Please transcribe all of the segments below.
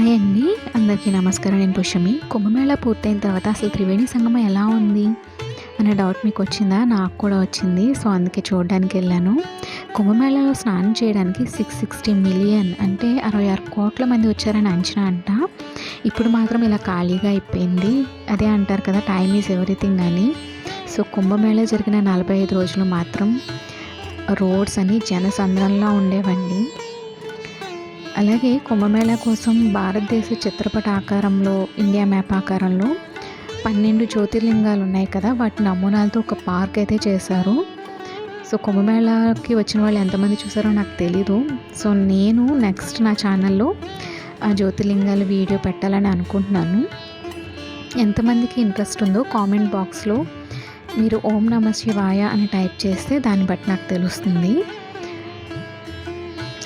Hi అండి. అందరికీ నమస్కారం. నేను పుష్యమి. కుంభమేళ పూర్తయిన తర్వాత అసలు త్రివేణి సంగమం ఎలా ఉంది? అనే డౌట్ మీకు వచ్చిందా నాకు కూడా వచ్చింది. సో అందుకే చూడడానికి వెళ్ళాను. కుంభమేళలో స్నానం చేయడానికి సిక్స్ సిక్స్టీ మిలియన్ అంటే అరవై ఆరు కోట్ల మంది వచ్చారని అంచనా అంట. ఇప్పుడు మాత్రం ఇలా ఖాళీగా అయిపోయింది. అదే అంటారు కదా టైమ్ ఈజ్ ఎవ్రీథింగ్ అని. సో కుంభమేళ జరిగిన నలభై ఐదు రోజులు మాత్రం రోడ్స్ అని జనసంద్రంలో ఉండేవండి. అలాగే కుంభమేళా కోసం భారతదేశ చిత్రపట ఆకారంలో ఇండియా మ్యాప్ ఆకారంలో పన్నెండు జ్యోతిర్లింగాలు ఉన్నాయి కదా వాటి నమూనాలతో ఒక పార్క్ అయితే చేశారు. సో కుంభమేళాకి వచ్చిన వాళ్ళు ఎంతమంది చూసారో నాకు తెలీదు. సో నేను నెక్స్ట్ నా ఛానల్లో ఆ జ్యోతిర్లింగాలు వీడియో పెట్టాలని అనుకుంటున్నాను. ఎంతమందికి ఇంట్రెస్ట్ ఉందో కామెంట్ బాక్స్లో మీరు ఓం నమ శివాయ అని టైప్ చేస్తే దాన్ని బట్టి నాకు తెలుస్తుంది.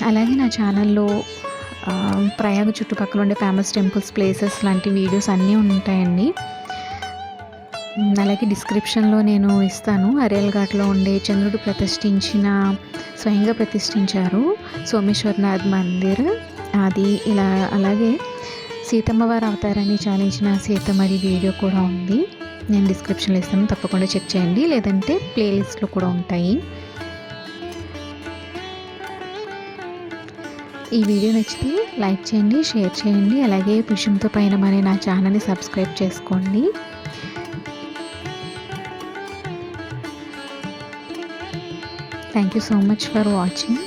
అలాగే నా ఛానల్లో ప్రయాగ చుట్టుపక్కల ఉండే ఫేమస్ టెంపుల్స్ ప్లేసెస్ లాంటి వీడియోస్ అన్నీ ఉంటాయండి. అలాగే డిస్క్రిప్షన్లో నేను ఇస్తాను. అరేల్ ఘాట్లో ఉండే చంద్రుడు ప్రతిష్ఠించిన స్వయంగా ప్రతిష్ఠించారు సోమేశ్వరనాథ్ మందిర్. అది ఇలా అలాగే సీతమ్మ వారి అవతారాన్ని చాలించిన సీతమ్మడి వీడియో కూడా ఉంది. నేను డిస్క్రిప్షన్లో ఇస్తాను. తప్పకుండా చెక్ చేయండి. లేదంటే ప్లేలిస్ట్లో కూడా ఉంటాయి. ఈ వీడియో నచ్చితే లైక్ చేయండి షేర్ చేయండి. అలాగే పుష్యంతో పైన మరి నా ఛానల్ని సబ్స్క్రైబ్ చేసుకోండి. Thank you so much for watching